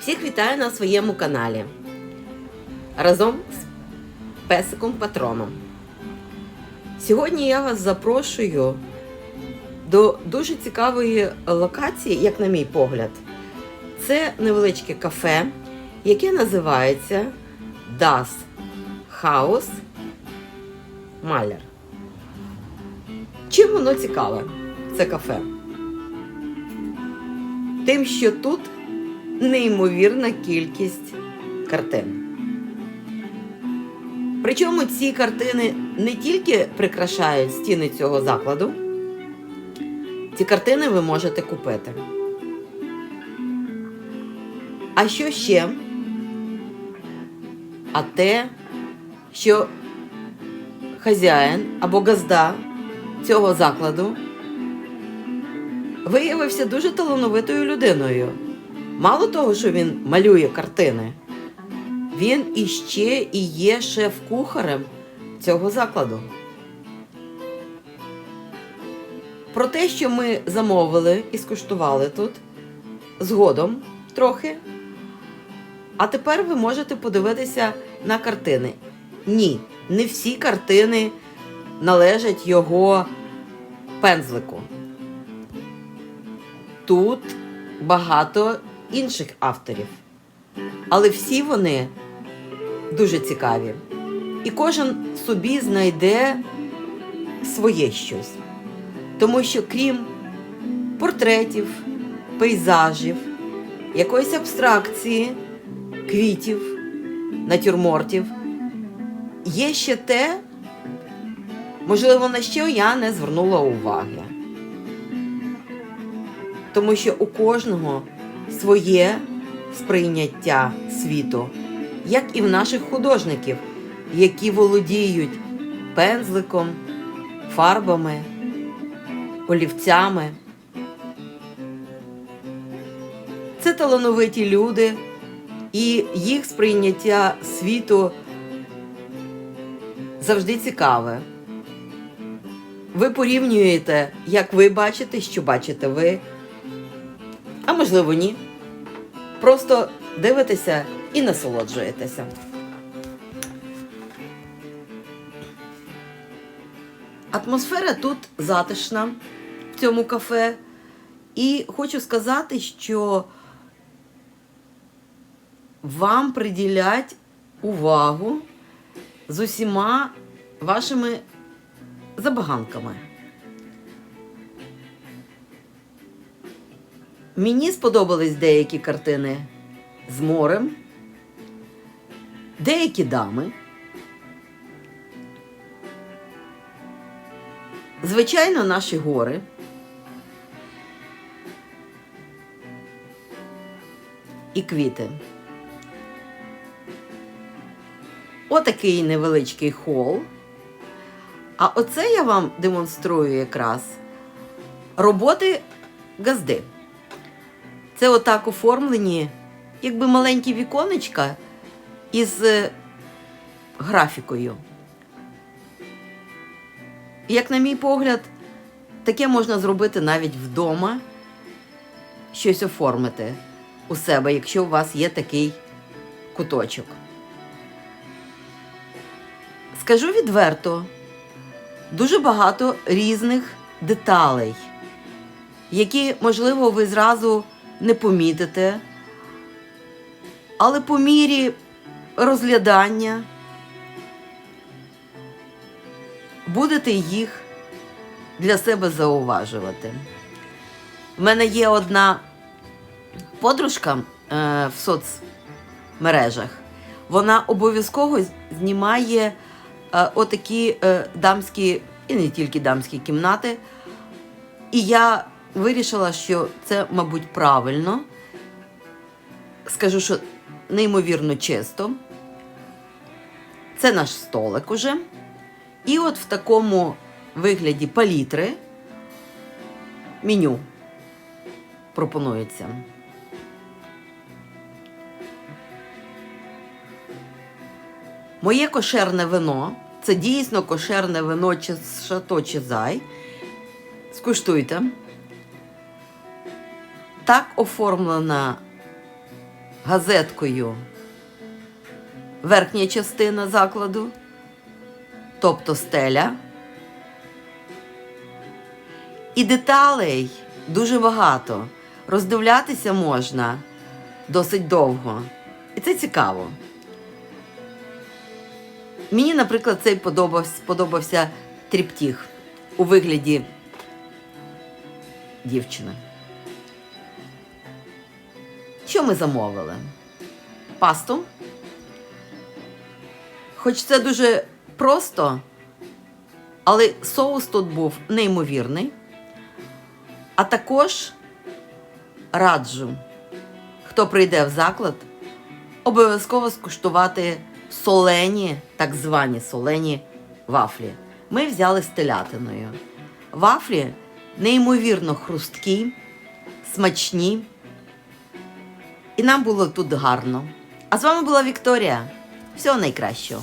Всіх вітаю на своєму каналі разом з песиком патроном. Сьогодні я вас запрошую до дуже цікавої локації, як на мій погляд. Це невеличке кафе, яке називається Das Haus Maler. Чим воно цікаве, це кафе? Тим, що тут неймовірна кількість картин. Причому ці картини не тільки прикрашають стіни цього закладу, ці картини ви можете купити. А що ще? А те, що хазяїн або газда цього закладу виявився дуже талановитою людиною. Мало того, що він малює картини, він іще і є шеф-кухарем цього закладу. Про те, що ми замовили і скуштували тут згодом трохи. А тепер ви можете подивитися на картини. Ні, не всі картини належать його пензлику. Тут багато інших авторів. Але всі вони дуже цікаві. І кожен собі знайде своє щось. Тому що крім портретів, пейзажів, якоїсь абстракції, квітів, натюрмортів, є ще те, можливо, на що я не звернула уваги. Тому що у кожного своє сприйняття світу, як і в наших художників, які володіють пензликом, фарбами, олівцями. Це талановиті люди, і їх сприйняття світу завжди цікаве. Ви порівнюєте, як ви бачите, що бачите ви, а можливо, ні. Просто дивитеся і насолоджуєтеся. Атмосфера тут затишна в цьому кафе. І хочу сказати, що вам приділять увагу з усіма вашими забаганками. Мені сподобались деякі картини з морем, деякі дами. Звичайно, наші гори. І квіти. Отакий невеличкий хол. А оце я вам демонструю якраз роботи газди. Це отак оформлені, якби маленькі віконечка із е, графікою. Як на мій погляд, таке можна зробити навіть вдома, щось оформити у себе, якщо у вас є такий куточок. Скажу відверто, дуже багато різних деталей, які, можливо, ви зразу не помітите, але по мірі розглядання будете їх для себе зауважувати. У мене є одна подружка е, в соцмережах. Вона обов'язково знімає е, отакі е, дамські, і не тільки дамські кімнати. І я вирішила, що це, мабуть, правильно. Скажу, що неймовірно чисто. Це наш столик уже. І от в такому вигляді палітри меню пропонується. Моє кошерне вино це дійсно кошерне вино чи Шато Чизай. Скуштуйте. Так оформлена газеткою верхня частина закладу, тобто стеля. І деталей дуже багато. Роздивлятися можна досить довго. І це цікаво. Мені, наприклад, цей подобався, сподобався тріптіх у вигляді дівчини. Що ми замовили? Пасту. Хоч це дуже просто, але соус тут був неймовірний. А також раджу, хто прийде в заклад, обов'язково скуштувати солені, так звані солені вафлі. Ми взяли з. Вафлі неймовірно хрусткі, смачні. І нам було тут гарно. А з вами була Вікторія. Всього найкращого.